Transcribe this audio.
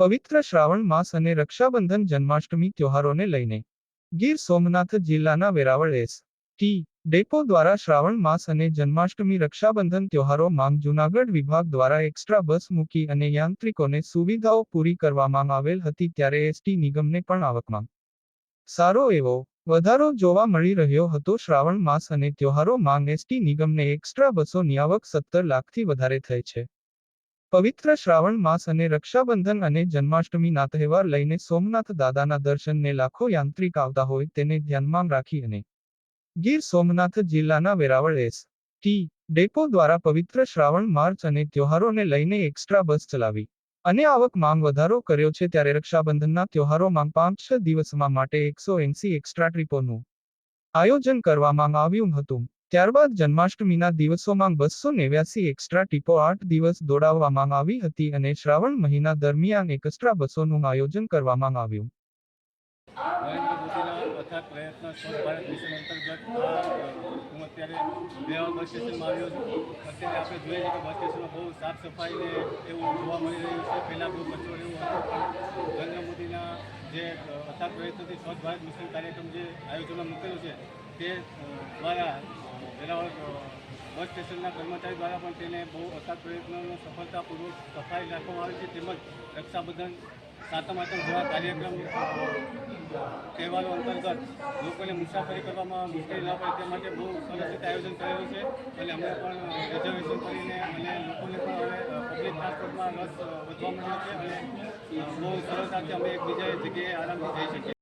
પવિત્ર શ્રાવણ માસ અને રક્ષાબંધન જન્માષ્ટમી ત્યોહારોને લઈને ગીર સોમનાથ જિલ્લાના વેરાવળ એસ. ટી. ડેપો દ્વારા શ્રાવણ માસ અને જન્માષ્ટમી રક્ષાબંધન ત્યોહારો માંગ જૂનાગઢ વિભાગ દ્વારા એક્સ્ટ્રા બસ મૂકી અને યાંત્રિકોને સુવિધાઓ પૂરી કરવામાં આવેલ હતી ત્યારે એસટી નિગમને પણ આવકમાં સારો એવો વધારો જોવા મળી રહ્યો હતો. શ્રાવણ માસ અને ત્યોહારો માંગ એસટી નિગમને એક્સ્ટ્રા બસોની આવક સત્તર લાખથી વધારે થઈ છે. પવિત્ર શ્રાવણ માસ અને રક્ષાબંધન અને જન્માષ્ટમીના તહેવાર લઈને સોમનાથ દાદાના દર્શનને લાખો યાંત્રિક આવતા હોય તેને ધ્યાનમાં રાખી અને ગીર સોમનાથ જિલ્લાના વેરાવળ એસ. ટી. ડેપો દ્વારા પવિત્ર શ્રાવણ માર્ચ અને ત્યોહારોને લઈને એક્સ્ટ્રા બસ ચલાવી અને આવક માંગ વધારો કર્યો છે ત્યારે રક્ષાબંધનના ત્યોહારોમાં પાંચ છ દિવસમાં માટે એકસો એંસી એક્સ્ટ્રા ટ્રીપોનું આયોજન કરવામાં આવ્યું હતું. ત્યારબાદ જન્માષ્ટમીના દિવસોમાં બસો નેવ્યાસી એક્સ્ટ્રા ટીપો આઠ દિવસ દોડાવવામાં આવી હતી અને શ્રાવણ મહિના દરમિયાન એક્સ્ટ્રા બસોનું આયોજન કરવામાં આવ્યું. કાર્યક્રમ જે આયોજનમાં મૂકેલું છે, તે દ્વારા વેરાવળ બસ સ્ટેશનના કર્મચારી દ્વારા પણ તેને બહુ અથાગ પ્રયત્નોનો સફળતાપૂર્વક સફાઈ રાખવામાં આવે છે. તેમજ રક્ષાબંધન સાતમ આતમ જેવા કાર્યક્રમ, તહેવારો અંતર્ગત લોકોને મુસાફરી કરવામાં મુશ્કેલી ન પડે તે માટે બહુ સરસ આયોજન કરેલું છે. અને અમે પણ રિઝર્વેશન કરીને અને લોકોને પણ હવે પબ્લિક ટ્રાન્સપોર્ટમાં રસ વધવા મળ્યો છે. અને બહુ સરળતાથી અમે એકબીજા જગ્યાએ આરામથી જઈ શકીએ.